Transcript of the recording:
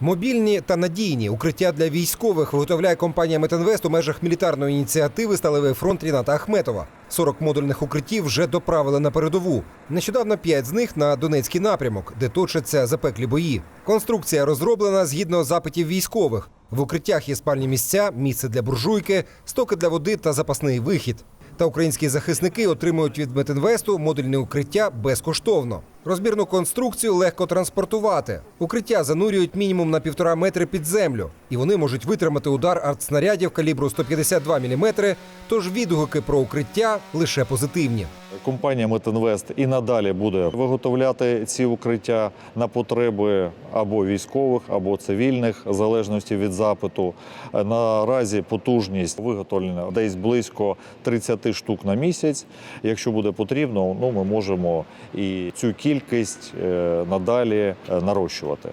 Мобільні та надійні укриття для військових виготовляє компанія Метинвест у межах мілітарної ініціативи Сталевий фронт Ріната Ахметова. 40 модульних укриттів вже доправили на передову. Нещодавно 5 з них на Донецький напрямок, де точаться запеклі бої. Конструкція розроблена згідно запитів військових. В укриттях є спальні місця, місце для буржуйки, стоки для води та запасний вихід. Та українські захисники отримують від Метинвесту модульне укриття безкоштовно. Розбірну конструкцію легко транспортувати. Укриття занурюють мінімум на півтора метри під землю, і вони можуть витримати удар артснарядів калібру 152 мм, Тож відгуки про укриття лише позитивні. Компанія Метинвест і надалі буде виготовляти ці укриття на потреби або військових, або цивільних, в залежності від запиту. Наразі потужність виготовлена десь близько 30 штук на місяць. Якщо буде потрібно, ну ми можемо і цю кількість е, надалі е, нарощувати.